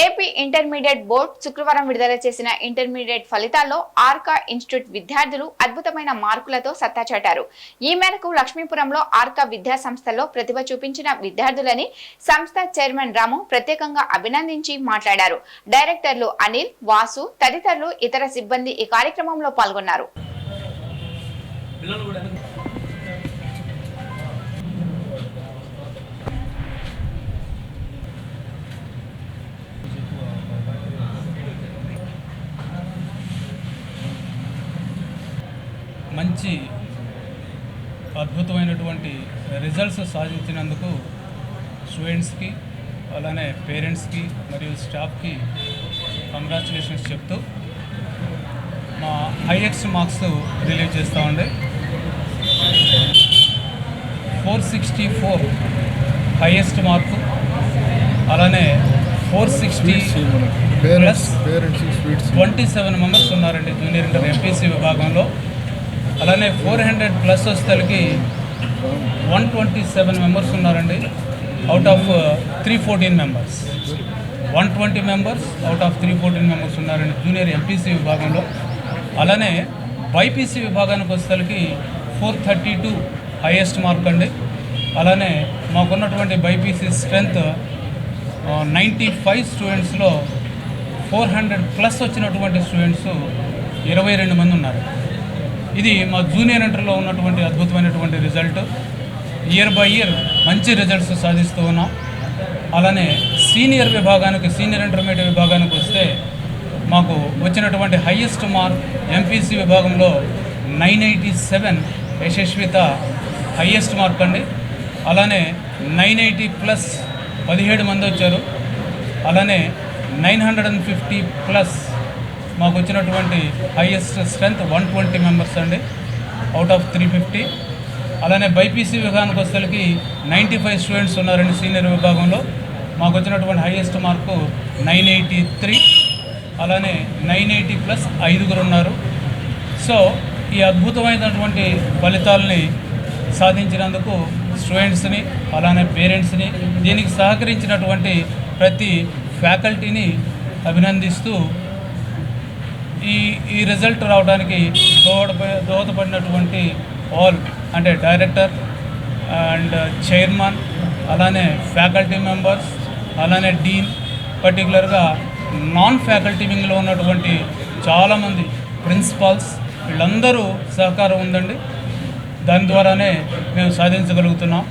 AP intermediate board శుక్రవారం విడుదల చేసిన ఇంటర్మీడియట్ ఫలితాల్లో ఆర్కా ఇన్స్టిట్యూట్ విద్యార్థులు అద్భుతమైన మార్కులతో సత్తా చాటారు. ఈ మేరకు లక్ష్మీపురంలో ఆర్కా విద్యా సంస్థలో ప్రతిభ చూపించిన విద్యార్థులని సంస్థ చైర్మన్ రాము ప్రత్యేకంగా అభినందించి మాట్లాడారు. డైరెక్టర్లు అనిల్ వాసు తదితరులు ఇతర సిబ్బంది ఈ కార్యక్రమంలో పాల్గొన్నారు. మంచి అద్భుతమైనటువంటి రిజల్ట్స్ సాధించినందుకు స్టూడెంట్స్కి అలానే పేరెంట్స్కి మరియు స్టాఫ్కి కంగ్రాచులేషన్స్ చెప్తూ మా హైయెస్ట్ మార్క్స్ రిలీవ్ చేస్తామండి four sixty four highest mark అలానే four sixty sweets twenty seven members ఉన్నారండి జూనియర్ ఇంటర్ ఎంపీసీ విభాగంలో. అలానే ఫోర్ హండ్రెడ్ ప్లస్ వస్తలకి వన్ ట్వంటీ సెవెన్ మెంబర్స్ ఉన్నారండి. Out of three fourteen members. One twenty members out of three fourteen members ఉన్నారండి junior MPC విభాగంలో. అలానే BiPC విభాగానికి వచ్చేసరికి four thirty two highest mark అండి. అలానే మాకున్నటువంటి బైపీసీ స్ట్రెంగ్త్ నైంటీ ఫైవ్ స్టూడెంట్స్లో ఫోర్ హండ్రెడ్ ప్లస్ వచ్చినటువంటి స్టూడెంట్స్ ఇరవై రెండు మంది ఉన్నారు. ఇది మా జూనియర్ ఇంటర్లో ఉన్నటువంటి అద్భుతమైనటువంటి రిజల్ట్. ఇయర్ బై ఇయర్ మంచి రిజల్ట్స్ సాధిస్తూ ఉన్నాం. అలానే సీనియర్ విభాగానికి సీనియర్ ఇంటర్మీడియట్ విభాగానికి వస్తే మాకు వచ్చినటువంటి హయ్యెస్ట్ మార్క్ ఎంపీసీ విభాగంలో nine eighty seven Yashaswitha highest mark అండి. అలానే నైన్ ఎయిటీ ప్లస్ పదిహేడు మంది వచ్చారు. అలానే nine hundred and fifty plus మాకు వచ్చినటువంటి highest strength one twenty members అండి. అవుట్ ఆఫ్ త్రీ ఫిఫ్టీ అలానే బైపీసీ విభాగానికి వచ్చేసరికి నైంటీ ఫైవ్ స్టూడెంట్స్ ఉన్నారండి సీనియర్ విభాగంలో. మాకు వచ్చినటువంటి highest mark nine eighty three అలానే నైన్ ఎయిటీ ప్లస్ ఐదుగురు ఉన్నారు. సో ఈ అద్భుతమైనటువంటి ఫలితాలని సాధించినందుకు స్టూడెంట్స్ని అలానే పేరెంట్స్ని దీనికి సహకరించినటువంటి ప్రతి ఫ్యాకల్టీని అభినందిస్తూ ఈ ఈ రిజల్ట్ రావడానికి దోహదపడి దోహదపడినటువంటి ఆల్ అంటే డైరెక్టర్ అండ్ చైర్మన్ అలానే ఫ్యాకల్టీ మెంబర్స్ అలానే డీన్ పర్టికులర్గా నాన్ ఫ్యాకల్టీ వింగ్లో ఉన్నటువంటి చాలామంది ప్రిన్సిపాల్స్ వీళ్ళందరూ సహకారం ఉందండి. దాని ద్వారానే మేము సాధించగలుగుతున్నాం.